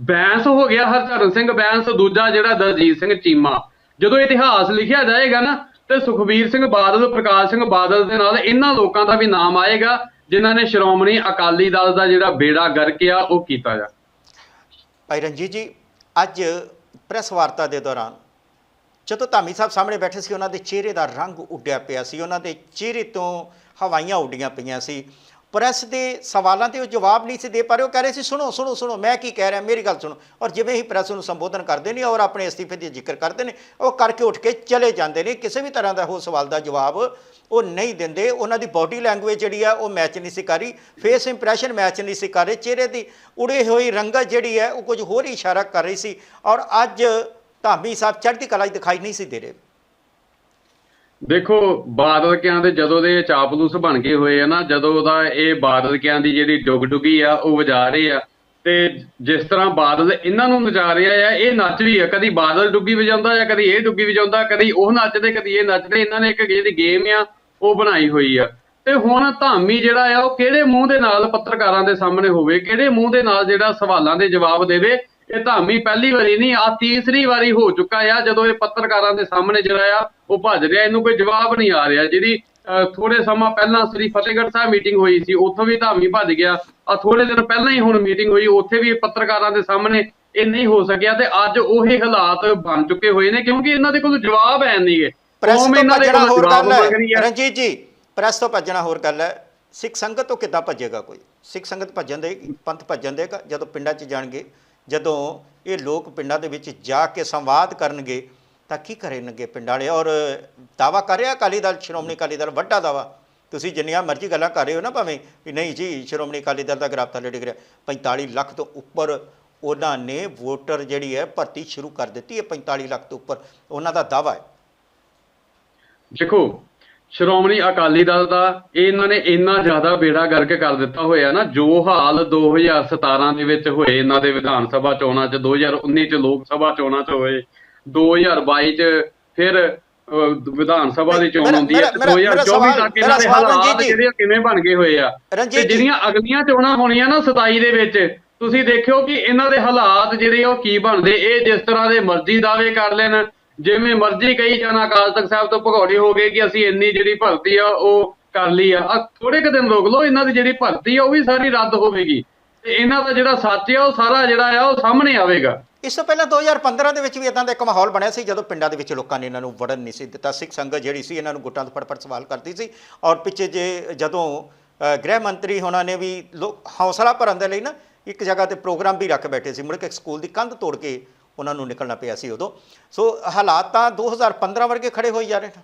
ਬੈਂਸ ਹੋ ਗਿਆ ਹਰਚਰਨ ਸਿੰਘ ਬੈਂਸ, ਦੂਜਾ ਜਿਹੜਾ ਦਲਜੀਤ ਸਿੰਘ ਚੀਮਾ। ਜਦੋਂ ਇਤਿਹਾਸ ਲਿਖਿਆ ਜਾਏਗਾ ਨਾ, ਤੇ ਸੁਖਬੀਰ ਸਿੰਘ ਬਾਦਲ, ਪ੍ਰਕਾਸ਼ ਸਿੰਘ ਬਾਦਲ ਦੇ ਨਾਲ ਇਹਨਾਂ ਲੋਕਾਂ ਦਾ ਵੀ ਨਾਮ ਆਏਗਾ, ਜਿਨ੍ਹਾਂ ਨੇ ਸ਼੍ਰੋਮਣੀ ਅਕਾਲੀ ਦਲ ਦਾ ਜਿਹੜਾ ਬੇੜਾ ਗਰਕ ਆ, ਉਹ ਕੀਤਾ ਜਾ। ਭਾਈ ਰਣਜੀਤ ਜੀ, ਅੱਜ ਪ੍ਰੈਸ ਵਾਰਤਾ ਦੇ ਦੌਰਾਨ ਜਦੋਂ ਧਾਮੀ ਸਾਹਿਬ ਸਾਹਮਣੇ ਬੈਠੇ ਸੀ, ਉਹਨਾਂ ਦੇ ਚਿਹਰੇ ਦਾ ਰੰਗ ਉੱਡਿਆ ਪਿਆ ਸੀ, ਉਹਨਾਂ ਦੇ ਚਿਹਰੇ ਤੋਂ ਹਵਾਈਆਂ ਉੱਡੀਆਂ ਪਈਆਂ ਸੀ। ਪ੍ਰੈਸ ਦੇ ਸਵਾਲਾਂ ਤੇ ਉਹ ਜਵਾਬ ਨਹੀਂ ਸੀ ਦੇ ਪਾ ਰਹੇ, ਉਹ ਕਹਿ ਰਹੇ ਸੀ, ਸੁਣੋ ਸੁਣੋ ਸੁਣੋ, ਮੈਂ ਕੀ ਕਹਿ ਰਿਹਾ, ਮੇਰੀ ਗੱਲ ਸੁਣੋ। ਔਰ ਜਿਵੇਂ ਹੀ ਪ੍ਰੈਸ ਨੂੰ ਸੰਬੋਧਨ ਕਰਦੇ ਨੇ ਔਰ ਆਪਣੇ ਅਸਤੀਫੇ ਦੀ ਜ਼ਿਕਰ ਕਰਦੇ ਨੇ, ਉਹ ਕਰਕੇ ਉੱਠ ਕੇ ਚਲੇ ਜਾਂਦੇ ਨੇ। ਕਿਸੇ ਵੀ ਤਰ੍ਹਾਂ ਦਾ ਉਹ ਸਵਾਲ ਦਾ ਜਵਾਬ ਉਹ ਨਹੀਂ ਦਿੰਦੇ। ਉਹਨਾਂ ਦੀ ਬਾਡੀ ਲੈਂਗੁਏਜ ਜਿਹੜੀ ਆ, ਉਹ ਮੈਚ ਨਹੀਂ ਸੀ ਕਰ ਰਹੀ। ਫੇਸ ਇੰਪ੍ਰੈਸ਼ਨ ਮੈਚ ਨਹੀਂ ਸੀ ਕਰ ਰਹੇ। ਚਿਹਰੇ ਦੀ ਉੜੇ ਹੋਈ ਰੰਗਤ ਜਿਹੜੀ ਹੈ ਉਹ ਕੁਝ ਹੋਰ ਹੀ ਇਸ਼ਾਰਾ ਕਰ ਰਹੀ ਸੀ। ਔਰ ਅੱਜ ਧਾਮੀ ਸਾਹਿਬ ਚੜ੍ਹਦੀ ਕਲਾ 'ਚ ਦਿਖਾਈ ਨਹੀਂ ਸੀ ਦੇ ਰਹੇ। ਦੇਖੋ ਬਾਦਲ ਕਿਆਂ ਦੇ ਜਦੋਂ ਦੇ ਚਾਪਲੂਸ ਬਣ ਗਏ ਹੋਏ ਆ ਨਾ, ਜਦੋਂ ਦਾ ਇਹ ਬਾਦਲਕਿਆਂ ਦੀ ਜਿਹੜੀ ਡੁਗਡੁਗੀ ਆ, ਉਹ ਵਜਾ ਰਹੇ ਆ। ਤੇ ਜਿਸ ਤਰ੍ਹਾਂ ਬਾਦਲ ਇਹਨਾਂ ਨੂੰ ਨਚਾ ਰਿਹਾ ਆ, ਇਹ ਨੱਚ ਵੀ ਆ। ਕਦੀ ਬਾਦਲ ਡੁੱਗੀ ਵਜਾਉਂਦਾ ਜਾਂ ਕਦੀ ਇਹ ਡੁੱਗੀ ਵਜਾਉਂਦਾ, ਕਦੀ ਉਹ ਨੱਚਦੇ, ਕਦੀ ਇਹ ਨੱਚਦੇ। ਇਹਨਾਂ ਨੇ ਇੱਕ ਜਿਹੜੀ ਗੇਮ ਆ, ਉਹ ਬਣਾਈ ਹੋਈ ਆ। ਤੇ ਹੁਣ ਧਾਮੀ ਜਿਹੜਾ ਆ, ਉਹ ਕਿਹੜੇ ਮੂੰਹ ਦੇ ਨਾਲ ਪੱਤਰਕਾਰਾਂ ਦੇ ਸਾਹਮਣੇ ਹੋਵੇ, ਕਿਹੜੇ ਮੂੰਹ ਦੇ ਨਾਲ ਜਿਹੜਾ ਸਵਾਲਾਂ ਦੇ ਜਵਾਬ ਦੇਵੇ ਇਹ ਧਾਮੀ ਪਹਿਲੀ ਵਾਰੀ ਨਹੀਂ ਆ ਤੀਸਰੀ ਵਾਰੀ ਹੋ ਚੁੱਕਾ ਆ ਜਦੋਂ ਇਹ ਪੱਤਰਕਾਰਾਂ ਦੇ ਸਾਹਮਣੇ ਜਿਹੜਾ ਆ ਉਹ ਭੱਜ ਰਿਹਾ ਇਹਨੂੰ ਕੋਈ ਜਵਾਬ ਨਹੀਂ ਆ ਰਿਹਾ। ਜਿਹੜੀ ਥੋੜੇ ਸਮਾਂ ਪਹਿਲਾਂ ਸ੍ਰੀ ਫਤਿਹਗੜ੍ਹ ਸਾਹਿਬ ਮੀਟਿੰਗ ਹੋਈ ਸੀ ਉੱਥੋਂ ਵੀ ਧਾਮੀ ਭੱਜ ਗਿਆ। ਆ ਥੋੜੇ ਦਿਨ ਪਹਿਲਾਂ ਹੀ ਹੁਣ ਮੀਟਿੰਗ ਹੋਈ ਉੱਥੇ ਵੀ ਪੱਤਰਕਾਰਾਂ ਦੇ ਸਾਹਮਣੇ ਇਹ ਨਹੀਂ ਹੋ ਸਕਿਆ ਤੇ ਅੱਜ ਉਹੀ ਹਾਲਾਤ ਬਣ ਚੁੱਕੇ ਹੋਏ ਨੇ ਕਿਉਂਕਿ ਇਹਨਾਂ ਦੇ ਕੋਲ ਜਵਾਬ ਹੈ ਨਹੀਂਗੇ ਪ੍ਰੈਸ ਤੋਂ ਦੇ ਭੱਜਣਾ ਹੋਰ ਗੱਲ ਹੈ। ਰਣਜੀਤ ਜੀ ਪ੍ਰੈਸ ਤੋਂ ਭੱਜਣਾ ਹੋਰ ਗੱਲ ਹੈ। ਸਿੱਖ ਸੰਗਤ ਤੋਂ ਕਿੱਦਾਂ ਭੱਜੇਗਾ ਕੋਈ? ਸਿੱਖ ਸੰਗਤ ਭੱਜਣ ਦੇਗੀ ਪੰਥ ਭੱਜਣ ਦੇਗਾ ਜਦੋਂ ਪਿੰਡਾਂ 'ਚ ਜਾਣਗੇ। ਜਦੋਂ ਇਹ ਲੋਕ ਪਿੰਡਾਂ ਦੇ ਵਿੱਚ ਜਾ ਕੇ ਸੰਵਾਦ ਕਰਨਗੇ, ਤਾਂ ਕੀ ਕਰਨਗੇ ਪਿੰਡਾਂ ਵਾਲੇ? ਔਰ ਦਾਵਾ ਕਰ ਰਿਹਾ ਅਕਾਲੀ ਦਲ? ਸ਼੍ਰੋਮਣੀ ਅਕਾਲੀ ਦਲ, ਵੱਡਾ ਦਾਵਾ ਤੁਸੀਂ ਜਿੰਨੀਆਂ ਮਰਜ਼ੀ ਗੱਲਾਂ ਕਰ ਰਹੇ ਹੋ ਨਾ ਭਾਵੇਂ, ਵੀ ਨਹੀਂ ਜੀ, ਸ਼੍ਰੋਮਣੀ ਅਕਾਲੀ ਦਲ ਦਾ ਗ੍ਰਾਫ ਥੱਲੇ ਡਿੱਗ ਰਿਹਾ। 45 ਲੱਖ ਤੋਂ ਉੱਪਰ ਉਹਨਾਂ ਨੇ ਵੋਟਰ ਜਿਹੜੀ ਹੈ, ਭਰਤੀ ਸ਼ੁਰੂ ਕਰ ਦਿੱਤੀ ਹੈ 45 ਲੱਖ ਤੋਂ ਉੱਪਰ। ਉਹਨਾਂ ਦਾ ਦਾਵਾ ਹੈ। ਦੇਖੋ ਸ਼੍ਰੋਮਣੀ ਅਕਾਲੀ ਦਲ ਦਾ ਇਹ ਇਹਨਾਂ ਨੇ ਇੰਨਾ ਜ਼ਿਆਦਾ ਬੇੜਾ ਗਰਕ ਕਰ ਦਿੱਤਾ ਹੋਇਆ ਨਾ ਜੋ ਹਾਲ 2017 ਦੇ ਵਿੱਚ ਹੋਏ ਇਹਨਾਂ ਦੇ ਵਿਧਾਨ ਸਭਾ ਚੋਣਾਂ 'ਚ 2019 'ਚ ਲੋਕ ਸਭਾ ਚੋਣਾਂ 'ਚ ਹੋਏ 2022 'ਚ ਫਿਰ ਵਿਧਾਨ ਸਭਾ ਦੀ ਚੋਣ ਹੁੰਦੀ ਹੈ ਤੇ ਮੇਰਾ- ਮੇਰਾ 2024 ਸਵਾਲ- ਤੱਕ ਇਹਨਾਂ ਦੇ ਹਾਲਾਤ। ਜਿਹੜੇ ਕਿਵੇਂ ਬਣ ਗਏ ਹੋਏ ਆ? ਤੇ ਜਿਹੜੀਆਂ ਅਗਲੀਆਂ ਚੋਣਾਂ ਹੋਣੀਆਂ ਨਾ 27 ਦੇ ਵਿੱਚ ਤੁਸੀਂ ਦੇਖਿਓ ਕਿ ਇਹਨਾਂ ਦੇ ਹਾਲਾਤ ਜਿਹੜੇ ਉਹ ਕੀ ਬਣਦੇ? ਇਹ ਜਿਸ ਤਰ੍ਹਾਂ ਦੇ ਮਰਜ਼ੀ ਦਾਅਵੇ ਕਰ ਲੈਣ ਜਿਵੇਂ ਮਰਜ਼ੀ ਕਹੀ ਜਾਣਾ ਅਕਾਲ ਤਖਤ ਸਾਹਿਬ ਤੋਂ ਭਗੌੜੇ ਹੋ ਗਏ ਕਿ ਅਸੀਂ ਇੰਨੀ ਜਿਹੜੀ ਭਰਤੀ ਆ ਉਹ ਕਰ ਲਈ ਆ। ਆ ਥੋੜੇ ਕੁ ਦਿਨ ਰੋਕ ਲਓ ਇਹਨਾਂ ਦੀ ਜਿਹੜੀ ਭਰਤੀ ਆ ਉਹ ਵੀ ਸਾਰੀ ਰੱਦ ਹੋਵੇਗੀ। ਤੇ ਇਹਨਾਂ ਦਾ ਜਿਹੜਾ ਸੱਚ ਆ ਉਹ ਸਾਰਾ ਜਿਹੜਾ ਆ ਉਹ ਸਾਹਮਣੇ ਆਵੇਗਾ। ਇਸ ਤੋਂ ਪਹਿਲਾਂ 2015 ਦੇ ਵਿੱਚ ਵੀ ਇਦਾਂ ਦਾ ਇੱਕ ਮਾਹੌਲ ਬਣਿਆ ਸੀ ਜਦੋਂ ਪਿੰਡਾਂ ਦੇ ਵਿੱਚ ਲੋਕਾਂ ਨੇ ਇਹਨਾਂ ਨੂੰ ਵੜਨ ਨਹੀਂ ਸੀ ਦਿੱਤਾ। ਸਿੱਖ ਸੰਗਤ ਜਿਹੜੀ ਸੀ ਇਹਨਾਂ ਨੂੰ ਗੁੱਟਾਂ ਤੋਂ ਫੜ-ਫੜ ਸਵਾਲ ਕਰਦੀ ਸੀ। ਔਰ ਪਿੱਛੇ ਜੇ ਜਦੋਂ ਅ, ਗ੍ਰਹਿ ਮੰਤਰੀ ਹੋਣਾ ਨੇ ਵੀ ਲੋਕ ਹੌਸਲਾ ਭਰਨ ਦੇ ਲਈ ਨਾ ਇੱਕ ਜਗ੍ਹਾ ਤੇ ਪ੍ਰੋਗਰਾਮ ਵੀ ਰੱਖ ਬੈਠੇ ਸੀ। ਮੁੜ ਕੇ ਸਕੂਲ ਦੀ ਕੰਧ ਤੋੜ ਕੇ ਉਹਨਾਂ ਨੂੰ ਨਿਕਲਣਾ ਪਿਆ ਸੀ ਉਦੋਂ। ਸੋ ਹਾਲਾਤ ਤਾਂ 2015 ਵਰਗੇ ਖੜੇ ਹੋਈ ਜਾ ਰਹੇ ਨੇ।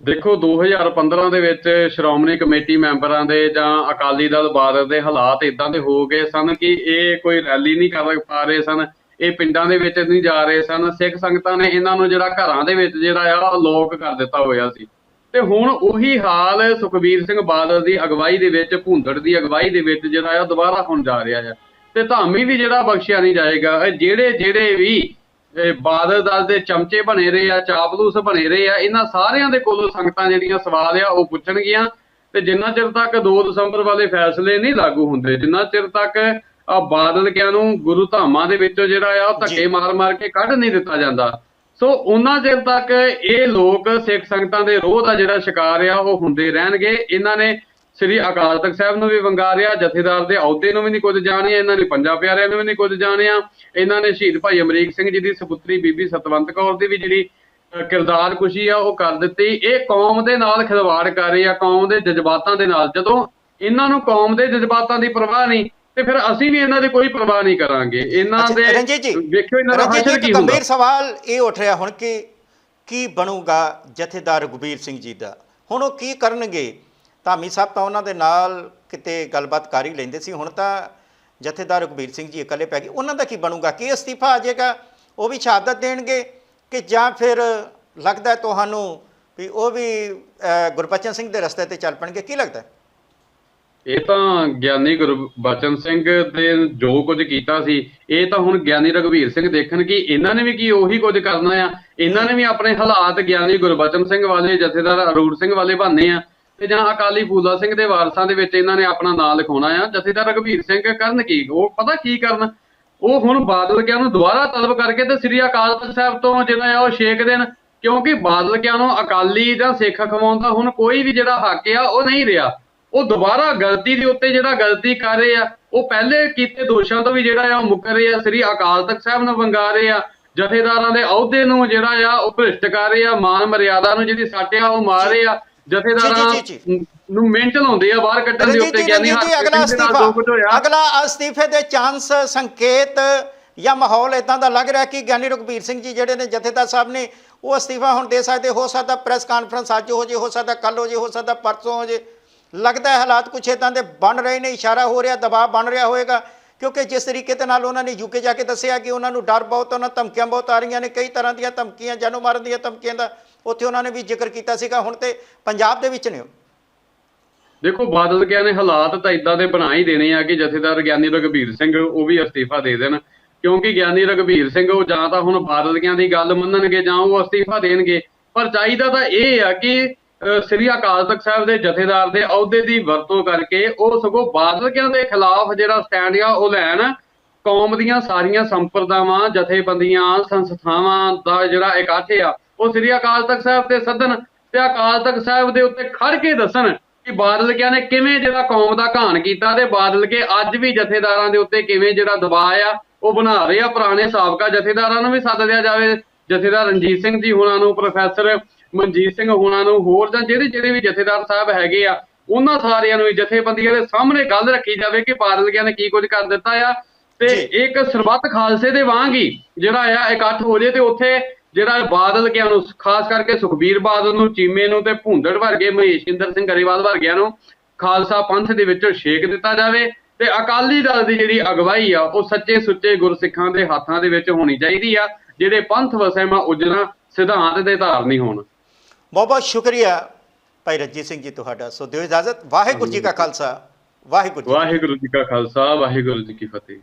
ਦੇਖੋ 2015 ਦੇ ਵਿੱਚ ਸ਼੍ਰੋਮਣੀ ਕਮੇਟੀ ਮੈਂਬਰਾਂ ਦੇ ਜਾਂ ਅਕਾਲੀ ਦਲ ਬਾਦਲ ਦੇ ਹਾਲਾਤ ਇਦਾਂ ਦੇ ਹੋ ਗਏ ਸਨ ਕਿ ਇਹ ਕੋਈ ਰੈਲੀ ਨਹੀਂ ਕਰ ਪਾ ਰਹੇ ਸਨ, ਇਹ ਪਿੰਡਾਂ ਦੇ ਵਿੱਚ ਨਹੀਂ ਜਾ ਰਹੇ ਸਨ। ਸਿੱਖ ਸੰਗਤਾਂ ਨੇ ਇਹਨਾਂ ਨੂੰ ਜਿਹੜਾ ਘਰਾਂ ਦੇ ਵਿੱਚ ਜਿਹੜਾ ਆ ਲੋਕ ਕਰ ਦਿੱਤਾ ਹੋਇਆ ਸੀ। ਤੇ ਹੁਣ ਉਹੀ ਹਾਲ ਸੁਖਬੀਰ ਸਿੰਘ ਬਾਦਲ ਦੀ ਅਗਵਾਈ ਦੇ ਵਿੱਚ, ਭੁੰਦੜ ਦੀ ਅਗਵਾਈ ਦੇ ਵਿੱਚ ਜਿਹੜਾ ਆ, ਦੁਬਾਰਾ ਹੁਣ ਜਾ ਰਿਹਾ ਹੈ ਤੇ ਧਾਮੀ ਵੀ ਜਿਹੜਾ ਬਖਸ਼ਿਆ ਨਹੀਂ ਜਾਏਗਾ। ਇਹ ਜਿਹੜੇ ਜਿਹੜੇ ਵੀ ਬਾਦਲ ਦਲ ਦੇ ਚਮਚੇ ਬਣੇ ਰਹੇ ਆ ਚਾਪਲੂਸ ਬਣੇ ਰਹੇ ਆ ਇਹਨਾਂ ਸਾਰਿਆਂ ਦੇ ਕੋਲੋਂ ਸੰਗਤਾਂ ਜਿਹੜੀਆਂ ਸਵਾਲ ਆ ਉਹ ਪੁੱਛਣਗੀਆਂ। ਤੇ ਜਿੰਨਾ ਚਿਰ ਤੱਕ 2 ਦਸੰਬਰ ਵਾਲੇ ਫੈਸਲੇ ਨਹੀਂ ਲਾਗੂ ਹੁੰਦੇ ਜਿੰਨਾ ਚਿਰ ਤੱਕ ਆ ਬਾਦਲ ਕਿਆਂ ਨੂੰ ਗੁਰੂ ਧਾਮਾਂ ਦੇ ਵਿੱਚੋਂ ਜਿਹੜਾ ਆ ਉਹ ਧੱਕੇ ਮਾਰ-ਮਾਰ ਕੇ ਕੱਢ ਨਹੀਂ ਦਿੱਤਾ ਜਾਂਦਾ। ਸੋ ਉਹਨਾਂ ਚਿਰ ਤੱਕ ਇਹ ਲੋਕ ਸਿੱਖ ਸੰਗਤਾਂ ਦੇ ਰੋਹ ਦਾ ਜਿਹੜਾ ਸ਼ਿਕਾਰ ਆ ਉਹ ਹੁੰਦੇ ਰਹਿਣਗੇ। ਇਹਨਾਂ ਨੇ ਸ੍ਰੀ ਅਕਾਲ ਤਖਤ ਸਾਹਿਬ ਨੂੰ ਵੀ ਵੰਗਾਰਿਆ ਜਥੇਦਾਰ ਦੇ ਅਹੁਦੇ ਨੂੰ ਵੀ ਨਹੀਂ ਕੁਝ ਜਾਣਿਆ ਇਹਨਾਂ ਨੇ ਪੰਜਾ ਪਿਆਰਿਆਂ ਨੂੰ ਵੀ ਨਹੀਂ ਕੁਝ ਜਾਣਿਆ ਇਹਨਾਂ ਨੇ ਸ਼ਹੀਦ ਭਾਈ ਅਮਰੀਕ ਸਿੰਘ ਜੀ ਦੀ ਸੁਪੁੱਤਰੀ ਬੀਬੀ ਸਤਵੰਤ ਕੌਰ ਦੀ ਵੀ ਜਿਹੜੀ ਕਿਰਦਾਰ ਕੁਸ਼ੀ ਆ ਉਹ ਕਰ ਦਿੱਤੀ। ਇਹ ਕੌਮ ਦੇ ਨਾਲ ਖਿਲਵਾੜ ਕਰ ਰਹੀ ਆ ਕੌਮ ਦੇ ਜਜ਼ਬਾਤਾਂ ਦੇ ਨਾਲ। ਜਦੋਂ ਇਹਨਾਂ ਨੂੰ ਕੌਮ ਦੇ ਜਜ਼ਬਾਤਾਂ ਦੀ ਪਰਵਾਹ ਨਹੀਂ ਤੇ ਫਿਰ ਅਸੀਂ ਵੀ ਇਹਨਾਂ ਦੀ ਕੋਈ ਪਰਵਾਹ ਨਹੀਂ ਕਰਾਂਗੇ। ਇਹਨਾਂ ਦੇ ਵੇਖਿਓ ਇਹਨਾਂ ਦਾ ਹਸ਼ਰ ਕੀ ਹੁੰਦਾ। ਗੰਭੀਰ ਸਵਾਲ ਇਹ ਉੱਠ ਰਿਹਾ ਹੁਣ ਕਿ ਕੀ ਬਣੂਗਾ ਜਥੇਦਾਰ ਰਘੁਬੀਰ ਸਿੰਘ ਜੀ ਦਾ? ਹੁਣ ਉਹ ਕੀ ਕਰਨਗੇ? ਧਾਮੀ ਸਾਹਿਬ ਤਾਂ ਉਹਨਾਂ ਦੇ ਨਾਲ ਕਿਤੇ ਗੱਲਬਾਤ ਕਰ ਹੀ ਲੈਂਦੇ ਸੀ। ਹੁਣ ਤਾਂ ਜਥੇਦਾਰ ਰਘਬੀਰ ਸਿੰਘ ਜੀ ਇਕੱਲੇ ਪੈ ਗਏ। ਉਹਨਾਂ ਦਾ ਕੀ ਬਣੂਗਾ? ਕੀ ਅਸਤੀਫਾ ਆ ਜਾਏਗਾ? ਉਹ ਵੀ ਸ਼ਹਾਦਤ ਦੇਣਗੇ ਕਿ ਜਾਂ ਫਿਰ ਲੱਗਦਾ ਤੁਹਾਨੂੰ ਵੀ ਉਹ ਵੀ ਗੁਰਬਚਨ ਸਿੰਘ ਦੇ ਰਸਤੇ ਤੇ ਚੱਲ ਪਣਗੇ? ਕੀ ਲੱਗਦਾ? ਇਹ ਤਾਂ ਗਿਆਨੀ ਗੁਰਬਚਨ ਸਿੰਘ ਦੇ ਜੋ ਕੁਝ ਕੀਤਾ ਸੀ, ਇਹ ਤਾਂ ਹੁਣ ਗਿਆਨੀ ਰਘਵੀਰ ਸਿੰਘ ਦੇਖਣ ਕਿ ਇਹਨਾਂ ਨੇ ਵੀ ਕੀ ਉਹੀ ਕੁਝ ਕਰਨਾ ਆ। ਇਹਨਾਂ ਨੇ ਵੀ ਆਪਣੇ ਹਾਲਾਤ ਗਿਆਨੀ ਗੁਰਬਚਨ ਸਿੰਘ ਵਾਲੇ, ਜਥੇਦਾਰ ਅਰੂਰ ਸਿੰਘ ਵਾਲੇ ਬਣਨੇ ਆ। ਤੇ ਜਾਂ ਅਕਾਲੀ ਫੂਲਾ ਸਿੰਘ ਦੇ ਵਾਰਸਾਂ ਦੇ ਵਿੱਚ ਇਹਨਾਂ ਨੇ ਆਪਣਾ ਨਾਂ ਲਿਖਾਉਣਾ ਆ, ਜਥੇਦਾਰ ਰਘਵੀਰ ਸਿੰਘ ਕਰਨ ਕੀ? ਉਹ ਪਤਾ ਕੀ ਕਰਨ? ਉਹ ਹੁਣ ਬਾਦਲ ਕਿਆਂ ਨੂੰ ਦੁਬਾਰਾ ਤਲਬ ਕਰਕੇ ਤੇ ਸ੍ਰੀ ਅਕਾਲ ਤਖਤ ਸਾਹਿਬ ਤੋਂ ਜਿਹੜਾ ਆ ਉਹ ਛੇਕ ਦੇਣ, ਕਿਉਂਕਿ ਬਾਦਲ ਕਿਆਂ ਨੂੰ ਅਕਾਲੀ ਜਾਂ ਸਿੱਖ ਖਵਾਉਣ ਦਾ ਹੁਣ ਕੋਈ ਵੀ ਜਿਹੜਾ ਹੱਕ ਆ, ਉਹ ਨਹੀਂ ਰਿਹਾ। ਉਹ ਦੁਬਾਰਾ ਗਲਤੀ ਦੇ ਉੱਤੇ ਜਿਹੜਾ ਗਲਤੀ ਕਰ ਰਹੇ ਆ, ਉਹ ਪਹਿਲੇ ਕੀਤੇ ਦੋਸ਼ਾਂ ਤੋਂ ਵੀ ਜਿਹੜਾ ਆ ਉਹ ਮੁੱਕਰ ਰਹੇ ਆ, ਸ੍ਰੀ ਅਕਾਲ ਤਖਤ ਸਾਹਿਬ ਨੂੰ ਵੰਗਾ ਰਹੇ ਆ, ਜਥੇਦਾਰਾਂ ਦੇ ਅਹੁਦੇ ਨੂੰ ਜਿਹੜਾ ਆ ਉਹ ਭ੍ਰਿਸ਼ਟ ਕਰ ਰਹੇ ਆ, ਮਾਨ ਮਰਿਆਦਾ ਨੂੰ ਜਿਹਦੀ ਸੱਟ ਆ, ਉਹ ਮਾਰ ਰਹੇ ਆ। ਜਥੇਦਾਰਾਂ ਨੂੰ ਮਿੰਟ ਲਾਉਂਦੇ ਆ ਬਾਹਰ ਕੱਢਣ ਦੇ ਉੱਤੇ ਗਿਆਨੀ ਹਰਪ੍ਰੀਤ ਅਗਲਾ ਅਸਤੀਫਾ ਅਗਲਾ ਅਸਤੀਫੇ ਦੇ ਚਾਂਸ ਸੰਕੇਤ ਜਾਂ ਮਾਹੌਲ ਇਦਾਂ ਦਾ ਲੱਗ ਰਿਹਾ ਕਿ ਗਿਆਨੀ ਰਘਬੀਰ ਸਿੰਘ ਜੀ ਜਿਹੜੇ ਨੇ ਜਥੇਦਾਰ ਸਾਹਿਬ ਨੇ ਉਹ ਅਸਤੀਫਾ ਹੁਣ ਦੇ ਸਕਦੇ ਹੋ ਸਕਦਾ ਪ੍ਰੈਸ ਕਾਨਫਰੰਸ ਅੱਜ ਹੋ ਜੇ ਹੋ ਸਕਦਾ ਕੱਲ ਹੋ ਜੇ ਹੋ ਸਕਦਾ ਪਰਸੋਂ ਹੋ ਜੇ। ਲੱਗਦਾ ਹਾਲਾਤ ਕੁਛ ਇਦਾਂ ਦੇ ਬਣ ਰਹੇ ਨੇ ਇਸ਼ਾਰਾ ਹੋ ਰਿਹਾ ਦਬਾਅ ਬਣ ਰਿਹਾ ਹੋਵੇਗਾ ਕਿਉਂਕਿ ਜਿਸ ਤਰੀਕੇ ਦੇ ਨਾਲ ਉਹਨਾਂ ਨੇ ਯੂਕੇ ਜਾ ਕੇ ਦੱਸਿਆ ਕਿ ਉਹਨਾਂ ਨੂੰ ਡਰ ਬਹੁਤ ਉਹਨਾਂ ਧਮਕੀਆਂ ਬਹੁਤ ਆ ਰਹੀਆਂ ਨੇ ਕਈ ਤਰ੍ਹਾਂ ਦੀਆਂ ਧਮਕੀਆਂ ਜਾਨੋਂ ਮਾਰਨ ਦੀਆਂ ਧਮਕੀਆਂ ਦਾ ਉੱਥੇ ਉਹਨਾਂ ਨੇ ਵੀ ਜ਼ਿਕਰ ਕੀਤਾ ਸੀਗਾ, ਹੁਣ ਤੇ ਪੰਜਾਬ ਦੇ ਵਿੱਚ ਨੇ ਉਹ। ਦੇਖੋ, ਬਾਦਲ ਗਿਆ ਨੇ ਹਾਲਾਤ ਤਾਂ ਇਦਾਂ ਦੇ ਬਣਾ ਹੀ ਦੇਣੇ ਆ ਕਿ ਜਥੇਦਾਰ ਗਿਆਨੀ ਰਘਬੀਰ ਸਿੰਘ ਉਹ ਵੀ ਅਸਤੀਫਾ ਦੇ ਦੇਣ। ਕਿਉਂਕਿ ਗਿਆਨੀ ਰਘਬੀਰ ਸਿੰਘ ਉਹ ਜਾਂ ਤਾਂ ਹੁਣ ਬਾਦਲ ਗਿਆ ਦੀ ਗੱਲ ਮੰਨਣਗੇ ਜਾਂ ਉਹ ਅਸਤੀਫਾ ਦੇਣਗੇ। ਪਰ ਚਾਹੀਦਾ ਤਾਂ ਇਹ ਆ ਕਿ ਸ੍ਰੀ ਅਕਾਲ ਤਖਤ ਸਾਹਿਬ ਦੇ ਜਥੇਦਾਰ ਦੇ ਅਹੁਦੇ ਦੀ ਵਰਤੋਂ ਕਰਕੇ ਉਹ ਸਗੋਂ ਬਾਦਲਕਿਆਂ ਦੇ ਖਿਲਾਫ ਜਿਹੜਾ ਸਟੈਂਡ ਆ ਉਹ ਲੈਣ। ਕੌਮ ਦੀਆਂ ਸਾਰੀਆਂ ਸੰਪਰਦਾਵਾਂ, ਜਥੇਬੰਦੀਆਂ, ਸੰਸਥਾਵਾਂ ਦਾ ਜਿਹੜਾ ਇਕੱਠ ਆ ਉਹ ਸ੍ਰੀ ਅਕਾਲ ਤਖਤ ਸਾਹਿਬ ਤੇ ਸੱਦਣ ਤੇ ਅਕਾਲ ਤਖਤ ਸਾਹਿਬ ਦੇ ਉੱਤੇ ਖੜ ਕੇ ਦੱਸਣ ਕਿ ਬਾਦਲ ਕਿਆ ਨੇ ਕਿਵੇਂ ਜਿਹੜਾ ਕੌਮ ਦਾ ਘਾਣ ਕੀਤਾ ਤੇ ਬਾਦਲ ਕੇ ਅੱਜ ਵੀ ਜਥੇਦਾਰਾਂ ਦੇ ਉੱਤੇ ਕਿਵੇਂ ਜਿਹੜਾ ਦਬਾਅ ਆ ਉਹ ਬਣਾ ਰਹੇ ਆ। ਪੁਰਾਣੇ ਸਾਬਕਾ ਜਥੇਦਾਰਾਂ ਨੂੰ ਵੀ ਸੱਦ ਲਿਆ ਜਾਵੇ। ਜਥੇਦਾਰ ਰਣਜੀਤ ਸਿੰਘ ਜੀ ਹੁਣਾਂ ਨੂੰ ਪ੍ਰੋਫੈਸਰ ਮਨਜੀਤ ਸਿੰਘ ਹੁਣਾਂ ਨੂੰ ਹੋਰ ਜਾਂ ਜਿਹੜੇ ਜਿਹੜੇ ਵੀ ਜਥੇਦਾਰ ਸਾਹਿਬ ਹੈਗੇ ਆ ਉਹਨਾਂ ਸਾਰਿਆਂ ਨੂੰ ਜਥੇਬੰਦੀਆਂ ਦੇ ਸਾਹਮਣੇ ਗੱਲ ਰੱਖੀ ਜਾਵੇ ਕਿ ਬਾਦਲ ਗਿਆ ਨੇ ਕੀ ਕੁਝ ਕਰ ਦਿੱਤਾ ਆ। ਤੇ। ਇੱਕ ਸਰਬੱਤ ਖਾਲਸੇ ਦੇ ਵਾਂਗ ਹੀ ਜਿਹੜਾ ਆ ਇਕੱਠ ਹੋ ਜੇ ਤੇ ਉੱਥੇ ਜਿਹੜਾ ਬਾਦਲ ਗਿਆ ਨੂੰ ਖਾਸ ਕਰਕੇ ਸੁਖਬੀਰ ਬਾਦਲ ਨੂੰ ਚੀਮੇ ਨੂੰ ਤੇ ਭੁੰਦੜ ਵਰਗੇ ਮਹੇਸ਼ਿੰਦਰ ਸਿੰਘ ਗਰੇਵਾਲ ਵਰਗਿਆਂ ਨੂੰ ਖਾਲਸਾ ਪੰਥ ਦੇ ਵਿੱਚੋਂ ਛੇਕ ਦਿੱਤਾ ਜਾਵੇ ਤੇ ਅਕਾਲੀ ਦਲ ਦੀ ਜਿਹੜੀ ਅਗਵਾਈ ਆ ਉਹ ਸੱਚੇ ਸੁੱਚੇ ਗੁਰਸਿੱਖਾਂ ਦੇ ਹੱਥਾਂ ਦੇ ਵਿੱਚ ਹੋਣੀ ਚਾਹੀਦੀ ਆ ਜਿਹੜੇ ਪੰਥ ਵਸੇਮਾ ਉਜਣਾ ਸਿਧਾਂਤ ਦੇ ਧਾਰਨੀ ਹੋਣ। ਬਹੁਤ ਬਹੁਤ ਸ਼ੁਕਰੀਆ ਭਾਈ ਰਣਜੀਤ ਸਿੰਘ ਜੀ ਤੁਹਾਡਾ। ਸੋ ਦਿਓ ਇਜਾਜ਼ਤ। ਵਾਹਿਗੁਰੂ ਜੀ ਕਾ ਖਾਲਸਾ। ਵਾਹਿਗੁਰੂ। ਵਾਹਿਗੁਰੂ ਜੀ ਕਾ ਖਾਲਸਾ ਵਾਹਿਗੁਰੂ ਜੀ ਕੀ ਫਤਿਹ।